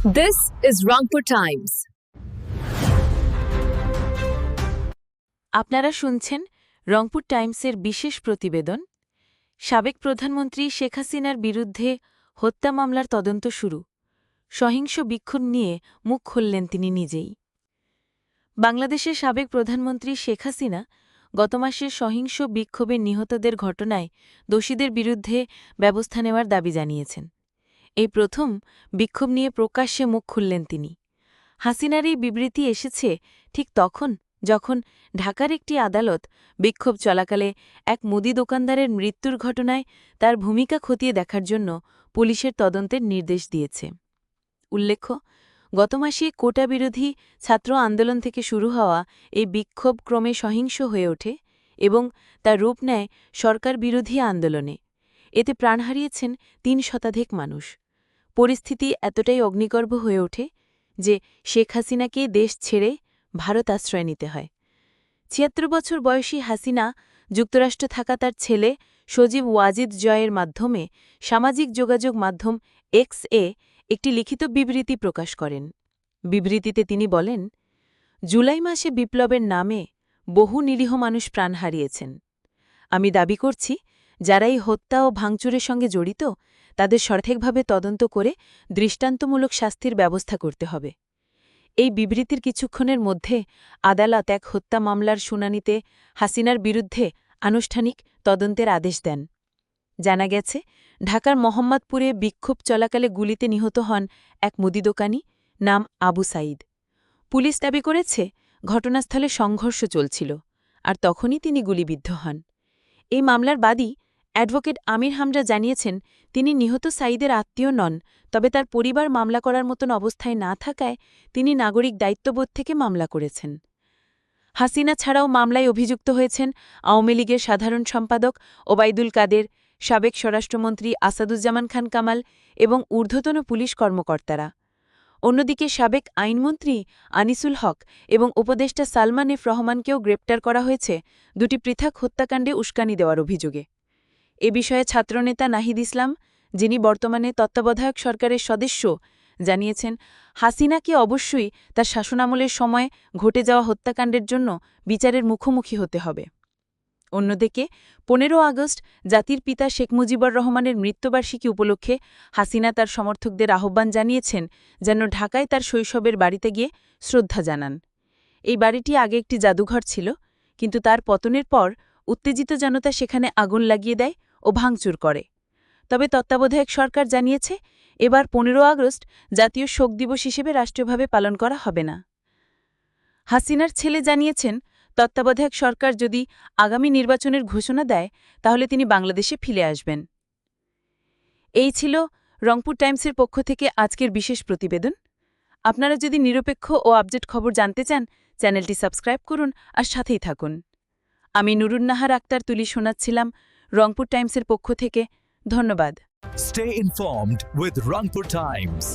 This is Rangpur Times. আপনারা শুনছেন রংপুর টাইমসের বিশেষ প্রতিবেদন। সাবেক প্রধানমন্ত্রী শেখ হাসিনার বিরুদ্ধে হত্যা মামলার তদন্ত শুরু। সহিংস বিক্ষোভ নিয়ে মুখ খুললেন তিনি নিজেই। বাংলাদেশের সাবেক প্রধানমন্ত্রী শেখ হাসিনা গত মাসে সহিংস বিক্ষোভে নিহতদের ঘটনায় দোষীদের বিরুদ্ধে ব্যবস্থা নেওয়ার দাবি জানিয়েছেন। এই প্রথম বিক্ষোভ নিয়ে প্রকাশ্যে মুখ খুললেন তিনি। হাসিনার এই বিবৃতি এসেছে ঠিক তখন যখন ঢাকার একটি আদালত বিক্ষোভ চলাকালে এক মুদি দোকানদারের মৃত্যুর ঘটনায় তার ভূমিকা খতিয়ে দেখার জন্য পুলিশের তদন্তের নির্দেশ দিয়েছে। উল্লেখ্য, গত মাসে কোটা বিরোধী ছাত্র আন্দোলন থেকে শুরু হওয়া এই বিক্ষোভ ক্রমে সহিংস হয়ে ওঠে এবং তার রূপ নেয় সরকার বিরোধী আন্দোলনে। এতে প্রাণ হারিয়েছেন তিন শতাধিক মানুষ। পরিস্থিতি এতটাই অগ্নিগর্ভ হয়ে ওঠে যে শেখ হাসিনাকে দেশ ছেড়ে ভারত আশ্রয় নিতে হয়। ছিয়াত্তর বছর বয়সী হাসিনা যুক্তরাষ্ট্র থাকা তার ছেলে সজীব ওয়াজিদ জয়ের মাধ্যমে সামাজিক যোগাযোগ মাধ্যম এক্স এ একটি লিখিত বিবৃতি প্রকাশ করেন। বিবৃতিতে তিনি বলেন, জুলাই মাসে বিপ্লবের নামে বহু নিরীহ মানুষ প্রাণ হারিয়েছেন। আমি দাবি করছি যারা এই হত্যা ও ভাঙচুরের সঙ্গে জড়িত, তাদের সঠিকভাবে তদন্ত করে দৃষ্টান্তমূলক শাস্তির ব্যবস্থা করতে হবে। এই বিবৃতির কিছুক্ষণের মধ্যে আদালত এক হত্যা মামলার শুনানিতে হাসিনার বিরুদ্ধে আনুষ্ঠানিক তদন্তের আদেশ দেন। জানা গেছে, ঢাকার মোহাম্মদপুরে বিক্ষোভ চলাকালে গুলিতে নিহত হন এক মুদি দোকানি নাম আবু সাইদ পুলিশ দাবি করেছে, ঘটনাস্থলে সংঘর্ষ চলছিল, আর তখনই তিনি গুলিবিদ্ধ হন। এই মামলার বাদী অ্যাডভোকেট আমির হামজা জানিয়েছেন, তিনি নিহত সাইদের আত্মীয় নন, তবে তার পরিবার মামলা করার মতন অবস্থায় না থাকায় তিনি নাগরিক দায়িত্ববোধ থেকে মামলা করেছেন। হাসিনা ছাড়াও মামলায় অভিযুক্ত হয়েছেন আওয়ামী লীগের সাধারণ সম্পাদক ওবায়দুল কাদের, সাবেক স্বরাষ্ট্রমন্ত্রী আসাদুজ্জামান খান কামাল এবং ঊর্ধ্বতন পুলিশ কর্মকর্তারা। অন্যদিকে সাবেক আইনমন্ত্রী আনিসুল হক এবং উপদেষ্টা সালমান এফ রহমানকেও গ্রেপ্তার করা হয়েছে, দুটি পৃথক হত্যাকাণ্ডে উস্কানি দেওয়ার অভিযোগে। এ বিষয়ে ছাত্রনেতা নাহিদ ইসলাম, যিনি বর্তমানে তত্ত্বাবধায়ক সরকারের সদস্য, জানিয়েছেন, হাসিনাকে অবশ্যই তার শাসনামলের সময় ঘটে যাওয়া হত্যাকাণ্ডের জন্য বিচারের মুখোমুখি হতে হবে। অন্যদিকে, পনেরো আগস্ট জাতির পিতা শেখ মুজিবুর রহমানের মৃত্যুবার্ষিকী উপলক্ষে হাসিনা তার সমর্থকদের আহ্বান জানিয়েছেন যেন ঢাকায় তার শৈশবের বাড়িতে গিয়ে শ্রদ্ধা জানান। এই বাড়িটি আগে একটি জাদুঘর ছিল, কিন্তু তার পতনের পর উত্তেজিত জনতা সেখানে আগুন লাগিয়ে দেয় ও ভাঙচুর করে। তবে তত্ত্বাবধায়ক সরকার জানিয়েছে, এবার পনেরো আগস্ট জাতীয় শোক দিবস হিসেবে রাষ্ট্রীয়ভাবে পালন করা হবে না। হাসিনার ছেলে জানিয়েছেন, তত্ত্বাবধায়ক সরকার যদি আগামী নির্বাচনের ঘোষণা দেয়, তাহলে তিনি বাংলাদেশে ফিরে আসবেন। এই ছিল রংপুর টাইমসের পক্ষ থেকে আজকের বিশেষ প্রতিবেদন। আপনারা যদি নিরপেক্ষ ও আপডেট খবর জানতে চান, চ্যানেলটি সাবস্ক্রাইব করুন আর সাথেই থাকুন। আমি নুরুন্নাহার আক্তার তুলি শোনাচ্ছিলাম রংপুর টাইমসের পক্ষ থেকে ধন্যবাদ। Stay informed with Rangpur Times